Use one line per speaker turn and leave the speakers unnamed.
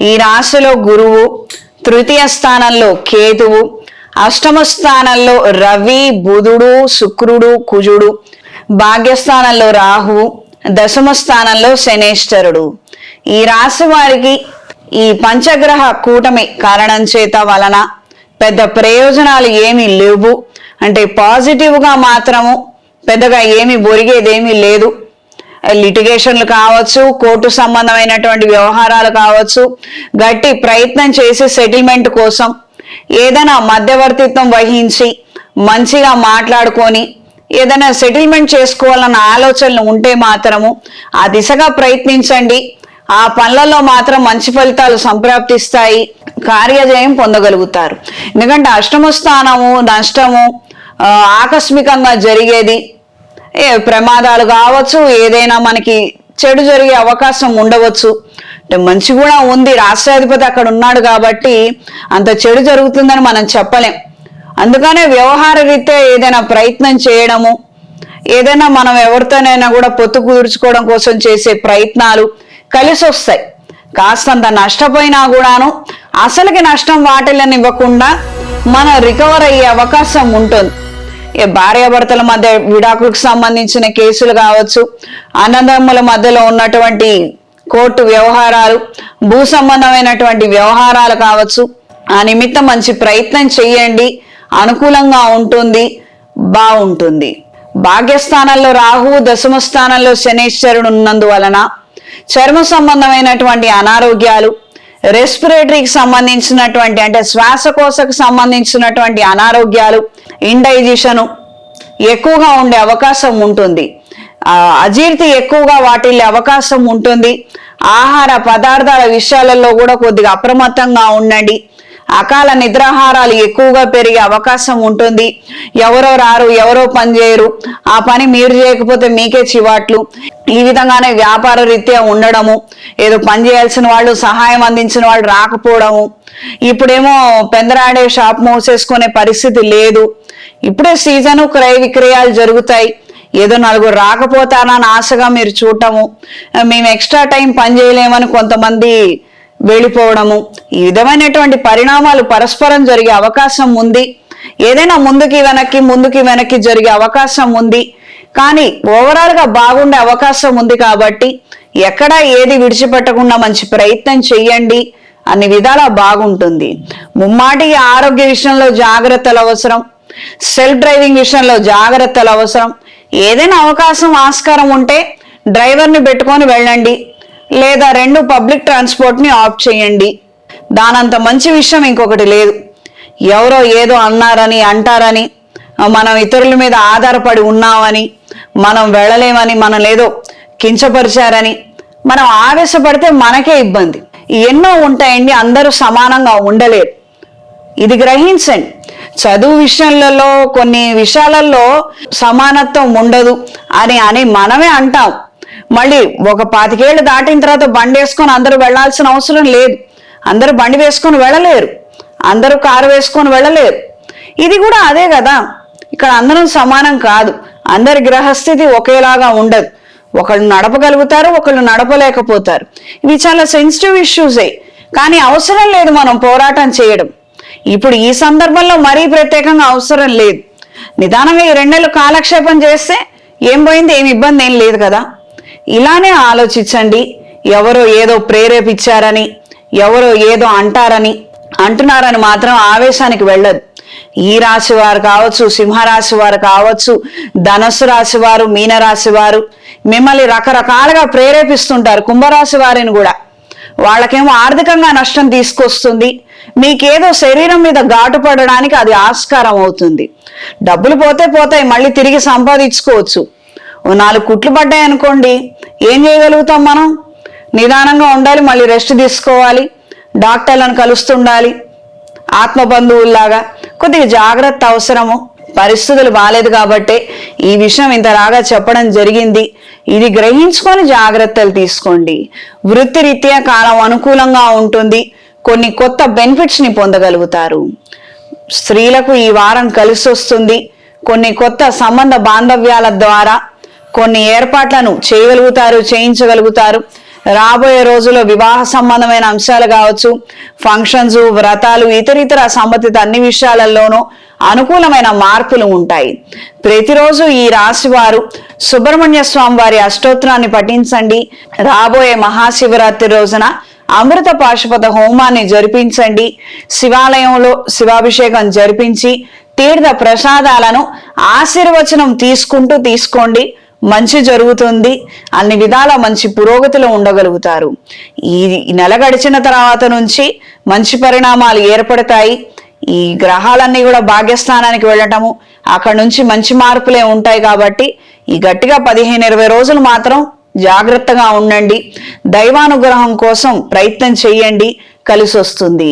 ఈ రాశిలో గురువు తృతీయ స్థానంలో కేతువు అష్టమ స్థానంలో రవి బుధుడు శుక్రుడు కుజుడు భాగ్యస్థానంలో రాహువు దశమ స్థానంలో శనేశ్వరుడు. ఈ రాశి వారికి ఈ పంచగ్రహ కూటమి కారణం చేత వలన పెద్ద ప్రయోజనాలు ఏమీ లేవు. అంటే పాజిటివ్గా మాత్రము పెద్దగా ఏమి బొరిగేదేమీ లేదు. లిటిగేషన్లు కావచ్చు కోర్టు సంబంధమైనటువంటి వ్యవహారాలు కావచ్చు గట్టి ప్రయత్నం చేసి సెటిల్మెంట్ కోసం ఏదైనా మధ్యవర్తిత్వం వహించి మంచిగా మాట్లాడుకొని ఏదైనా సెటిల్మెంట్ చేసుకోవాలన్న ఆలోచనలు ఉంటే మాత్రము ఆ దిశగా ప్రయత్నించండి. ఆ పనులలో మాత్రం మంచి ఫలితాలు సంప్రాప్తిస్తాయి కార్యజయం పొందగలుగుతారు. ఎందుకంటే అష్టమ స్థానము నష్టము ఆకస్మికంగా జరిగేది ఏ ప్రమాదాలు కావచ్చు ఏదైనా మనకి చెడు జరిగే అవకాశం ఉండవచ్చు. అంటే మంచి కూడా ఉంది రాష్ట్రాధిపతి అక్కడ ఉన్నాడు కాబట్టి అంత చెడు జరుగుతుందని మనం చెప్పలేం. అందుకనే వ్యవహార రీత్యా ఏదైనా ప్రయత్నం చేయడము ఏదైనా మనం ఎవరితోనైనా కూడా పొత్తు కుదుర్చుకోవడం కోసం చేసే ప్రయత్నాలు కలిసి వస్తాయి. కాస్తంత నష్టపోయినా కూడాను అసలుకి నష్టం వాటిల్లనివ్వకుండా మనం రికవర్ అయ్యే అవకాశం ఉంటుంది. భార్యాభర్తల మధ్య విడాకులకు సంబంధించిన కేసులు కావచ్చు అన్నదమ్ముల మధ్యలో ఉన్నటువంటి కోర్టు వ్యవహారాలు భూ సంబంధమైనటువంటి వ్యవహారాలు కావచ్చు. ఆ నిమిత్తం మంచి ప్రయత్నం చేయండి. అనుకూలంగా ఉంటుంది. బాగుంటుంది. భాగ్యస్థానంలో రాహువు దశమ స్థానంలో శనేశ్వరుడు ఉన్నందువలన చర్మ సంబంధమైనటువంటి అనారోగ్యాలు రెస్పిరేటరీకి సంబంధించినటువంటి అంటే శ్వాసకోశకు సంబంధించినటువంటి అనారోగ్యాలు ఇండైజెషను ఎక్కువగా ఉండే అవకాశం ఉంటుంది. అజీర్తి ఎక్కువగా వాటిల్లే అవకాశం ఉంటుంది. ఆహార పదార్థాల విషయాలలో కూడా కొద్దిగా అప్రమత్తంగా ఉండండి. అకాల నిద్రాహారాలు ఎక్కువగా పెరిగే అవకాశం ఉంటుంది. ఎవరో రారు ఎవరో పని చేయరు. ఆ పని మీరు చేయకపోతే మీకే చివాట్లు. ఈ విధంగానే వ్యాపార రీత్యా ఉండడము ఏదో పని చేయాల్సిన వాళ్ళు సహాయం అందించిన వాళ్ళు రాకపోవడము. ఇప్పుడేమో పెందరాడే షాప్ మూసేసుకునే పరిస్థితి లేదు. ఇప్పుడే సీజను క్రయ విక్రయాలు జరుగుతాయి. ఏదో నలుగురు రాకపోతానని ఆశగా మీరు చూడటము. మేము ఎక్స్ట్రా టైం పని చేయలేమని కొంతమంది వెళ్ళిపోవడము. ఈ విధమైనటువంటి పరిణామాలు పరస్పరం జరిగే అవకాశం ఉంది. ఏదైనా ముందుకి వెనక్కి ముందుకి వెనక్కి జరిగే అవకాశం ఉంది. కానీ ఓవరాల్గా బాగుండే అవకాశం ఉంది కాబట్టి ఎక్కడ ఏది విడిచిపెట్టకుండా మంచి ప్రయత్నం చెయ్యండి. అన్ని విధాలా బాగుంటుంది. ముమ్మాటి ఆరోగ్య విషయంలో జాగ్రత్తలు అవసరం. సెల్ఫ్ డ్రైవింగ్ విషయంలో జాగ్రత్తలు అవసరం. ఏదైనా అవకాశం ఆస్కారం ఉంటే డ్రైవర్ని పెట్టుకొని వెళ్ళండి. లేదా రెండు పబ్లిక్ ట్రాన్స్పోర్ట్ని ఆఫ్ చేయండి. దానంత మంచి విషయం ఇంకొకటి లేదు. ఎవరో ఏదో అన్నారని అంటారని మనం ఇతరుల మీద ఆధారపడి ఉన్నామని మనం వెళ్ళలేమని మనం ఏదో కించపరిచారని మనం ఆవేశపడితే మనకే ఇబ్బంది. ఎన్నో ఉంటాయండి అందరూ సమానంగా ఉండలేరు. ఇది గ్రహించండి. చదువు విషయాలలో కొన్ని విషయాలలో సమానత్వం ఉండదు అని అని మనమే అంటాం. మళ్ళీ ఒక పాతికేళ్ళు దాటిన తర్వాత బండి వేసుకొని అందరూ వెళ్ళాల్సిన అవసరం లేదు. అందరూ బండి వేసుకొని వెళ్ళలేరు. అందరూ కారు వేసుకొని వెళ్ళలేరు. ఇది కూడా అదే కదా. ఇక్కడ అందరం సమానం కాదు. అందరి గ్రహస్థితి ఒకేలాగా ఉండదు. ఒకళ్ళు నడపగలుగుతారు ఒకళ్ళు నడపలేకపోతారు. ఇవి చాలా సెన్సిటివ్ ఇష్యూసే కానీ అవసరం లేదు మనం పోరాటం చేయడం. ఇప్పుడు ఈ సందర్భంలో మరీ ప్రత్యేకంగా అవసరం లేదు. నిదానంగా ఈ రెండేళ్ళు కాలక్షేపం చేస్తే ఏం పోయింది? ఏమి ఇబ్బంది ఏం లేదు కదా. ఇలానే ఆలోచించండి. ఎవరో ఏదో ప్రేరేపించారని ఎవరో ఏదో అంటారని అంటున్నారని మాత్రం ఆవేశానికి వెళ్ళదు. ఈ రాశి వారు కావచ్చు సింహరాశి వారు కావచ్చు ధనస్సు రాశి వారు మీనరాశి వారు మిమ్మల్ని రకరకాలుగా ప్రేరేపిస్తుంటారు కుంభరాశి వారిని కూడా. వాళ్ళకేమో ఆర్థికంగా నష్టం తీసుకొస్తుంది. మీకేదో శరీరం మీద ఘాటు పడడానికి అది ఆస్కారం అవుతుంది. డబ్బులు పోతే పోతాయి మళ్ళీ తిరిగి సంపాదించుకోవచ్చు. నాలుగు కుట్లు పడ్డాయి అనుకోండి ఏం చేయగలుగుతాం మనం? నిదానంగా ఉండాలి మళ్ళీ రెస్ట్ తీసుకోవాలి డాక్టర్లను కలుస్తుండాలి ఆత్మ బంధువుల్లాగా కొద్దిగా జాగ్రత్త అవసరము పరిస్థితులు బాగాలేదు కాబట్టే ఈ విషయం ఇంతలాగా చెప్పడం జరిగింది. ఇది గ్రహించుకొని జాగ్రత్తలు తీసుకోండి. వృత్తిరీత్యా కాలం అనుకూలంగా ఉంటుంది కొన్ని కొత్త బెనిఫిట్స్ని పొందగలుగుతారు. స్త్రీలకు ఈ వారం కలిసి వస్తుంది కొన్ని కొత్త సంబంధ బాంధవ్యాల ద్వారా కొన్ని ఏర్పాట్లను చేయగలుగుతారు చేయించగలుగుతారు. రాబోయే రోజుల్లో వివాహ సంబంధమైన అంశాలు కావచ్చు ఫంక్షన్స్ వ్రతాలు ఇతర ఇతర సంబంధిత అన్ని విషయాలలోనూ అనుకూలమైన మార్పులు ఉంటాయి. ప్రతిరోజు ఈ రాశి వారు సుబ్రహ్మణ్య స్వామి వారి అష్టోత్తరాన్ని పఠించండి. రాబోయే మహాశివరాత్రి రోజున అమృత పాశుపత హోమాన్ని జరిపించండి. శివాలయంలో శివాభిషేకం జరిపించి తీర్థ ప్రసాదాలను ఆశీర్వచనం తీసుకుంటూ తీసుకోండి. మంచి జరుగుతుంది అన్ని విధాల మంచి పురోగతిలో ఉండగలుగుతారు. ఈ నెల గడిచిన తర్వాత నుంచి మంచి పరిణామాలు ఏర్పడతాయి. ఈ గ్రహాలన్నీ కూడా భాగ్యస్థానానికి వెళ్ళటము అక్కడ నుంచి మంచి మార్పులే ఉంటాయి కాబట్టి ఈ గట్టిగా పదిహేను ఇరవై రోజులు మాత్రం జాగ్రత్తగా ఉండండి. దైవానుగ్రహం కోసం ప్రయత్నం చేయండి కలిసి వస్తుంది